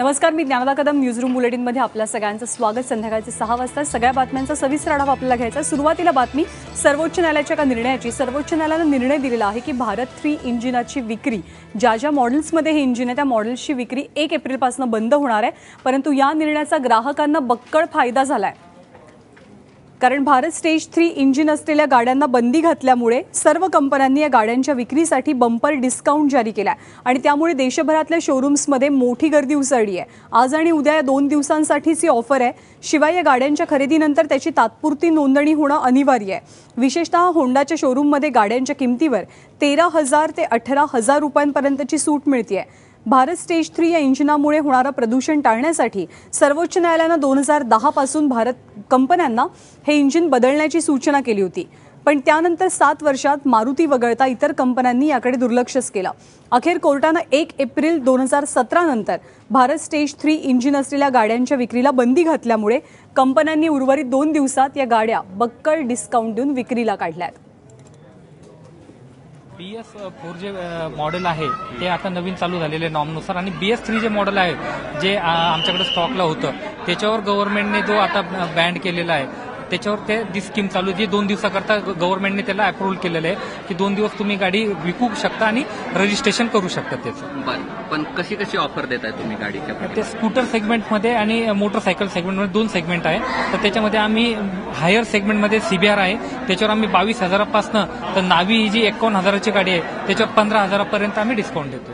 नमस्कार मी ज्ञानदा कदम न्यूजरूम बुलेटिनमध्ये आपल्या सगळ्यांचं स्वागत. संध्याकाळचे सहा वाजता सगळ्या बातम्यांचा सविस्तर आढावा आपल्याला घ्यायचा. सुरुवातीला बातमी सर्वोच्च न्यायालयाच्या एका निर्णयाची. सर्वोच्च न्यायालयानं निर्णय दिलेला आहे की भारत थ्री इंजिनाची विक्री ज्या ज्या मॉडेल्समध्ये हे इंजिन आहे त्या मॉडेल्सची विक्री एक एप्रिलपासून बंद होणार आहे. परंतु या निर्णयाचा ग्राहकांना बक्कळ फायदा झाला आहे कारण भारत स्टेज थ्री इंजिन असलेल्या गाड्यांना बंदी घातल्यामुळे सर्व कंपन्यांनी या गाड्यांच्या विक्रीसाठी बंपर डिस्काउंट जारी केला आणि त्यामुळे देशभरातल्या शोरूम्समध्ये मोठी गर्दी उसळली आहे. आज आणि उद्या या दोन दिवसांसाठीच ही ऑफर आहे. शिवाय या गाड्यांच्या खरेदीनंतर त्याची तात्पुरती नोंदणी होणं अनिवार्य आहे. विशेषतः होंडाच्या शोरूममध्ये गाड्यांच्या किमतीवर तेरा हजार ते अठरा हजार रुपयांपर्यंतची सूट मिळते आहे भारत स्टेज थ्री या इंजिनामुळे होणारं प्रदूषण टाळण्यासाठी सर्वोच्च न्यायालयानं दोन हजार दहापासून भारत कंपन्यांना हे इंजिन बदलण्याची सूचना केली होती. पण त्यानंतर सात वर्षात मारुती वगळता इतर कंपन्यांनी याकडे दुर्लक्षच केलं. अखेर कोर्टानं एक एप्रिल दोन हजार सतरा नंतर भारत स्टेज थ्री इंजिन असलेल्या गाड्यांच्या विक्रीला बंदी घातल्यामुळे कंपन्यांनी उर्वरित दोन दिवसात या गाड्या बक्कळ डिस्काउंट देऊन विक्रीला काढल्या आहेत B S four J model आहे ते आता नवीन चालू झालेले नॉमनुसार आणि B S three J model आहे जे आमच्याकडे स्टॉकला होतं त्याच्यावर गव्हर्नमेंटने जो आता बँड केलेला आहे त्याच्यावर ते ती स्कीम चालू आहे, जी दोन दिवसाकरता गव्हर्नमेंटने त्याला अप्रुव्हल केलेलं आहे की दोन दिवस तुम्ही गाडी विकू शकता आणि रजिस्ट्रेशन करू शकता त्याचं. बर. पण कशी कशी ऑफर देताय तुम्ही गाडीच्या ते स्कूटर सेगमेंटमध्ये आणि मोटरसायकल सेगमेंटमध्ये दोन सेगमेंट आहे. तर त्याच्यामध्ये आम्ही हायर सेगमेंटमध्ये सीबीआर आहे. त्याच्यावर आम्ही बावीस हजारापासनं तर नावी ही जी एकावन्न हजाराची गाडी आहे त्याच्यावर पंधरा हजारापर्यंत आम्ही डिस्काउंट देतो